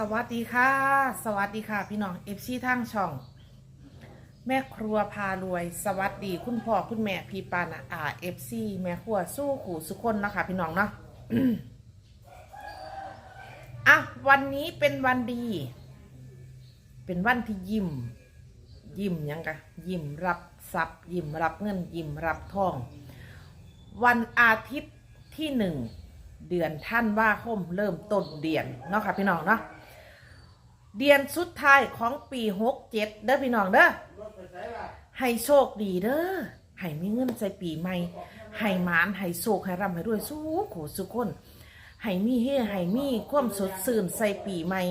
สวัสดีค่ะ สวัสดีค่ะ พี่น้องเอฟซีทางช่อง แม่ครัวพารวย สวัสดีคุณพ่อคุณแม่พี่ปานะอาเอฟซีแม่ครัวสู้ขู่สุคนนะคะพี่น้องเนาะอะวันนี้เป็นวันดี เป็นวันที่ยิ้ม ยิ้มยังกะยิ้มรับทรัพย์ยิ้มรับเงิน ยิ้มรับทอง วันอาทิตย์ที่หนึ่งเดือนท่านว่าคมเริ่มต้นเดือนเนาะค่ะพี่น้องเนาะ เดือนสุดท้ายของปีหกเจ็ดเด้อพี่น้องเด้อให้โชคดีเด้อให้มีเงินใส่ปีใหม่ให้หมานให้โชคให้ร่ำให้รวยสู้ขูสุกคนให้มีเฮให้มีความสดชื่นใส่ปีใหม่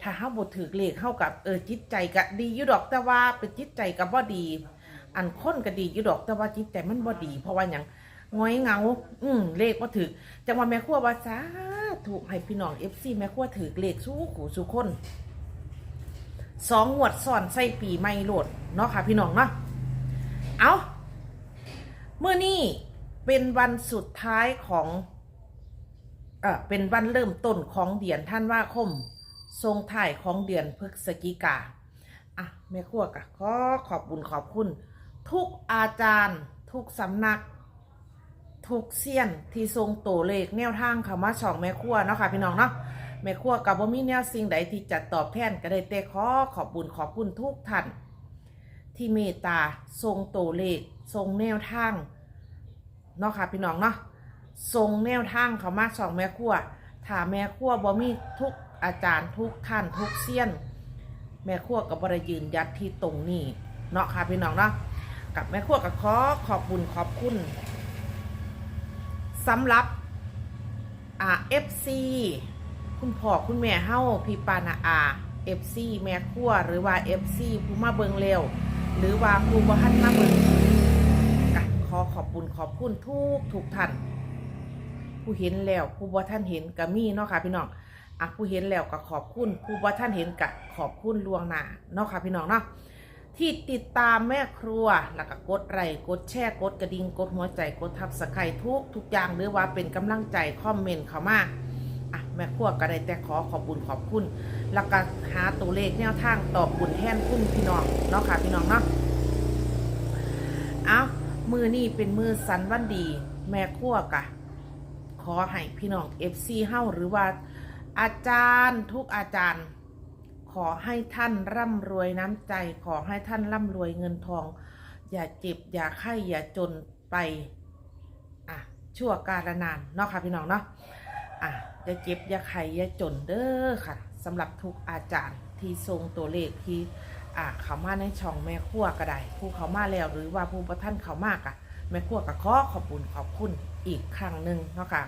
ถ้าเฮาบ่ถือเลขเฮากับเออจิตใจก็ดีอยู่ดอกแต่ว่าเป็นจิตใจก็บ่ดี อันคนก็ดีอยู่ดอกแต่ว่าจิตใจมันบ่ดี เพราะว่าหยัง ง้อยเงา อืมเลขบ่ถือจังว่าแม่ครัวว่าสาถูกให้พี่น้อง FC แม่ครัวถือเลขสู้ขู่สู้คนสองงวดซ้อนใส่ปีใหม่โหลดเนาะค่ะพี่น้องเนาะเอาเมื่อนี้เป็นวันสุดท้ายของเออเป็นวันเริ่มต้นของเดือนท่านว่าคม ทรงถ่ายของเดือนพฤศจิกาอะแม่ครัวกะขอขอบบุญขอบคุณ ทุกอาจารย์ ทุกสำนัก ทุกเซียนที่ทรงโตเลขแนวทางคำว่าช่องแม่ครัวเนาะค่ะพี่น้องเนาะแม่ครัวกับบ่มีแนวสิ่งใดที่จะตอบแทนก็ได้แต่ขอขอบบุญขอบคุณทุกท่านที่เมตตาทรงโตเลขทรงแนวทางเนาะค่ะพี่น้องเนาะทรงแนวทางเขามาสองแม่ครัวถ้าแม่ครัวบ่มีทุกอาจารย์ทุกท่านทุกเซียน แม่ครัวกับบรยืนยัดที่ตรงนี้เนาะค่ะพี่น้องเนาะกับแม่ครัวกับขอขอบบุญขอบคุณ สำหรับอ่าเอฟซีคุณพ่อคุณแม่เฮาพี่ปานาอาเอฟซีแม่ครัวหรือว่าเอฟซีผู้มาเบิงเร็ว หรือว่าผู้บ่ทันมาเบิงก็ขอขอบบุญขอบคุณทุกทุกท่านผู้เห็นแล้วผู้บ่ท่านเห็นก็มีเนาะค่ะพี่น้องอะผู้เห็นแล้วก็ขอบคุณผู้บ่ท่านเห็นก็ขอบคุณลวงหน้าเนาะค่ะพี่น้องเนาะ ที่ติดตามแม่ครัว แล้วก็กดไลค์กดแชร์กดกระดิ่งกดหัวใจกดทับสไครทุกทุกอย่างหรือว่าเป็นกำลังใจคอมเมนต์เขามาอะแม่ครัวก็ได้แต่ขอขอบบุญขอบคุณ แล้วก็หาตัวเลขแนวทางตอบบุญแทนคุณพี่น้องเนาะค่ะพี่น้องเนาะเอามือนี่เป็นมือสันวันดี แม่ครัวกะ ขอให้พี่น้องเอฟซีเฮ้าหรือว่าอาจารย์ทุกอาจารย์ ขอให้ท่านร่ำรวยน้ำใจ ขอให้ท่านร่ำรวยเงินทอง อย่าเจ็บ อย่าไข้อย่าจนไปอะชั่วกาลนานเนาะค่ะพี่น้องเนาะอะอย่าเจ็บอย่าไข้อย่าจนเด้อค่ะสำหรับทุกอาจารย์ที่ทรงตัวเลขที่อะเขามาในช่องแม่ครัวก็ได้ผู้เขามาแล้วหรือว่าผู้ประท่านเขามากอะแม่ครัวก็ขอขอบคุณขอบคุณอีกครั้งหนึ่งเนาะค่ะ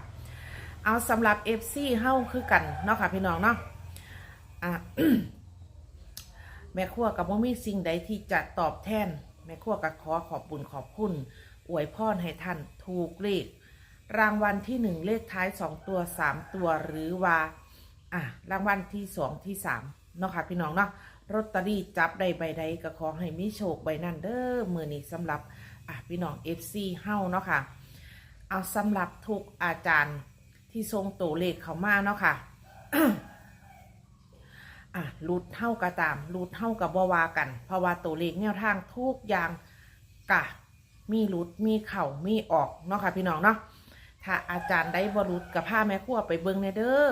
เอาสำหรับ FC เฮ้าคือกันเนาะค่ะพี่น้องเนาะ อะแม่ครัวกับว่ามีสิ่งใดที่จะตอบแทน แม่ครัวก็ขอขอบบุญขอบคุณ อวยพรให้ท่านถูกเลขรางวัลที่หนึ่งเลขท้ายสองตัวสามตัวหรือว่า อะ รางวัลที่สองที่สามเนาะค่ะพี่น้องเนาะลอตเตอรี่จับใดใบใดก็ขอให้มีโชคใบนั้นเด้อมือนี้สำหรับอะพี่น้อง FC เฮ้าเนาะค่ะ เอาสำหรับทุกอาจารย์ที่ทรงตัวเลขเขามาเนาะค่ะ อะรูดเท่ากับตามรูดเท่ากับบวากัน เพราะว่าตัวเลขแนวทางทุกอย่างกะมีรูดมีเข่ามีออกเนาะค่ะพี่น้องเนาะถ้าอาจารย์ได้บรุษกับผ้าแม่ครัวไปเบิ่งในเด้อ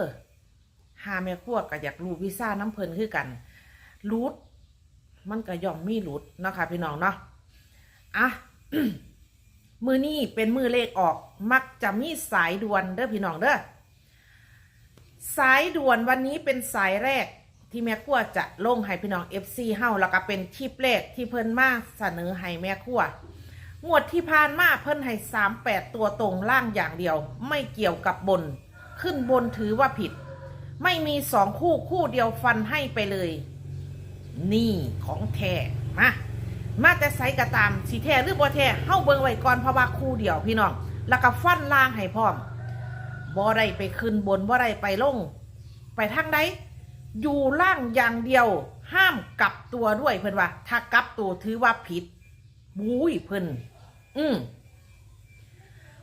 หาแม่ครัวก็อยากรูวิซ่าน้ำเพลินคือกันรูดมันก็ย่อมมีรูดเนาะค่ะพี่น้องเนาะอะมือนี่เป็นมือเลขออกมักจะมีสายด่วนเด้อพี่น้องเด้อสายด่วนวันนี้เป็นสายแรก ที่แม่ครัวจะลงให้พี่น้อง FC เฮาแล้วก็เป็นที่แรกที่เพิ่นมาเสนอให้แม่ครัวงวดที่ผ่านมาเพิ่นให้38ตัวตรงล่างอย่างเดียว ไม่เกี่ยวกับบน ขึ้นบนถือว่าผิด ไม่มีสองคู่คู่เดียวฟันให้ไปเลย นี่ของแท้มามาแต่ไซกระตามสีแท้หรือบ่แท้เฮาเบิ่งไว้ก่อนเพราะว่าคู่เดียวพี่น้อง แล้วก็ฟันล่างให้พร้อมบ่ได้ไปขึ้นบนบ่ได้ไปลง ไปทางใด อยู่ล่างอย่างเดียว ห้ามกลับตัวด้วยเพิ่อนว่า ถ้ากลับตัวถือว่าผิดบุ้ยเพิ่อนอืม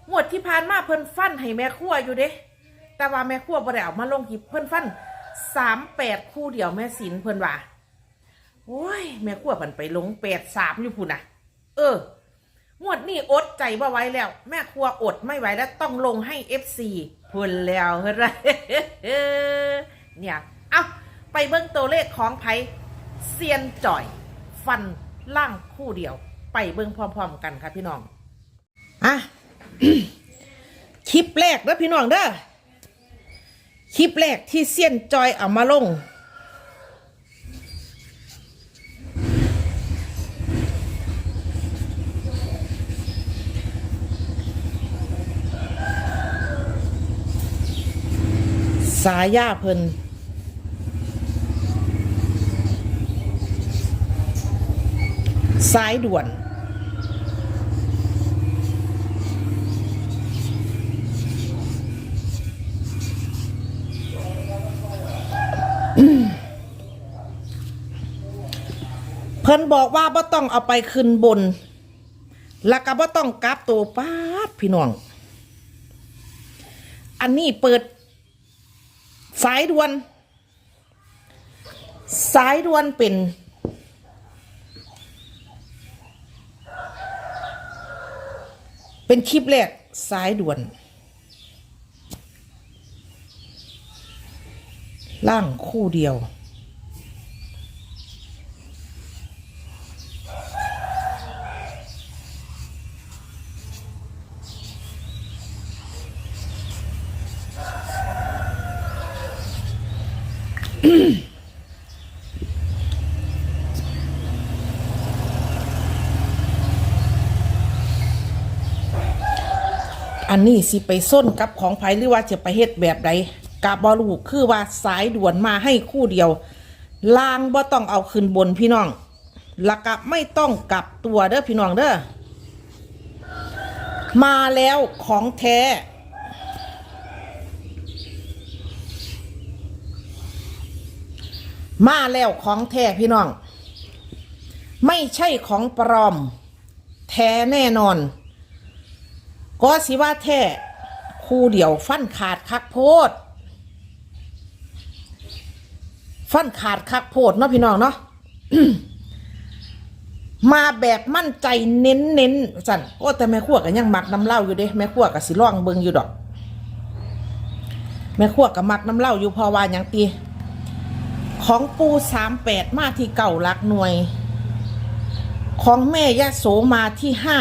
หมวดที่ผ่านมาเพิ่นฟันให้แม่ครัวอยู่เด้ แต่ว่าแม่ครัวบ่ได้เอามาลงคลิปเพิ่นฟันสามแปดคู่เดียวแม่สินเพิ่นว่าโอ้ยแม่ขั้วเพิ่นไปลงแปดสามอยู่พุ่นน่ะ เอองวดนี้อดใจบ่ไหว้แล้ว แม่ครัวอดไม่ไหวแล้วต้องลงให้เอฟซีพุ่นแล้วเฮ้ยเนี่ย เอาไปเบิ่งตัวเลขของไผเซียนจ่อย ฟันล่างคู่เดียว ไปเบิ่งพร้อมๆกันค่ะพี่น้องอะคลิปแรกเด้อพี่น้องเด้อคลิปแรกที่เซียนจอยเอามาลง สายยาเพิ่น สายด่วน เพิ่นบอกว่าบ่ต้องเอาไปขึ้นบน แล้วก็บ่ต้องกลับตัวป้าดพี่น้อง อันนี้เปิด สายด่วน สายด่วนเป็น เป็นคลิปแรกสายด่วน ล่างคู่เดียวอั อันนี้สิไปส้นกับของไผหรือว่าจะไปเฮ็ดแบบใดกะบอลูคือว่าสายด่วนมาให้คู่เดียวลางบ่ต้องเอาขึ้นบนพี่น้องแล้วก็ไม่ต้องกลับตัวเด้อพี่น้องเด้อมาแล้วของแท้มาแล้วของแท้พี่น้อง ไม่ใช่ของปลอม แท้แน่นอน ก็สิว่าแท้คู่เดียวฟันขาดคักโพด ฟันขาดคักโพดเนาะพี่น้องเนาะมาแบบมั่นใจเน้นเน้นสั่นโอ้แต่แม่ขั้วก็ยังมักน้ำเหล้าอยู่เด้แม่ขั้วก็สิล่องเบิงอยู่ดอก แม่ขั้วก็มักน้ำเหล้าอยู่พอว่าอย่างตีของปูสามแปดมาที่เก่าหลักหน่วย ของแม่ยะโสมาที่ห้า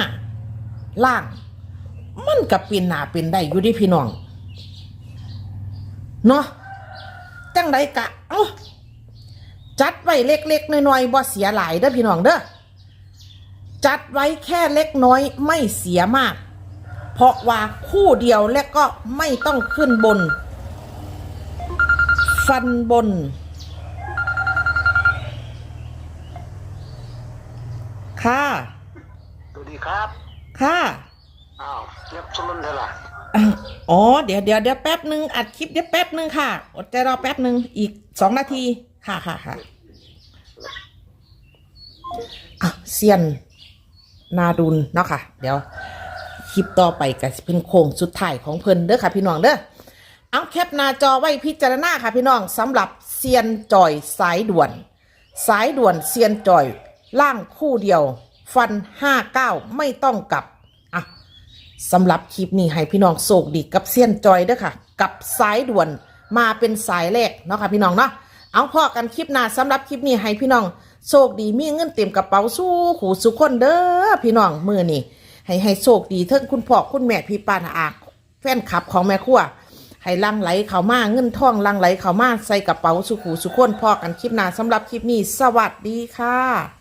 ล่าง มันกับเป็นหนาเป็นได้อยู่เดิพี่น้องเนาะจังไดกะเอ้าจัดไว้เล็กๆน้อยๆบ่เสียหลายเด้อพี่น้องเด้อจัดไว้แค่เล็กน้อยไม่เสียมาก เพราะว่าคู่เดียวและก็ไม่ต้องขึ้นบน ฟันบน ค่ะ สวัสดีครับ ค่ะ อ้าวเงียบชุมนเถอะล่ะอ๋อเดี๋ยวเดี๋ยวเดี๋ยวแป๊บหนึ่งอัดคลิปเดี๋ยวแป๊บหนึ่งค่ะอดใจรอแป๊บหนึ่งอีกสองนาทีค่ะค่ะค่ะอะเซียนนาดุลเนาะค่ะ เดี๋ยวคลิปต่อไปก็จะเป็นโค้งสุดท้ายของเพิ่นเด้อค่ะ พี่น้องเด้อเอาแคปหน้าจอไว้พิจารณาค่ะ พี่น้องสำหรับเซียนจ่อยสายด่วน สายด่วนเซียนจ่อยล่างคู่เดียว ฟันห้าเก้าไม่ต้องกลับ สำหรับคลิปนี้ให้พี่น้องโศกดีกับเซียนจอยเด้อค่ะ กับสายด่วนมาเป็นสายแรกเนาะค่ะพี่น้องเนาะเอาพอกันคลิปหน้าสำหรับคลิปนี้ให้พี่น้องโชคดีมีเงินเต็มกระเป๋าสู้หูสุคนเด้อพี่น้องมือนี่ให้ให้โชคดีเทิงคุณพ่อคุณแม่พี่ปานอาแฟนคลับของแม่ครัวให้ลังไหลเข้ามาเงินทองลังไหลเข้ามาใส่กระเป๋าสุขหูสุคนพอกันคลิปหน้าสำหรับคลิปนี้ สวัสดีค่ะ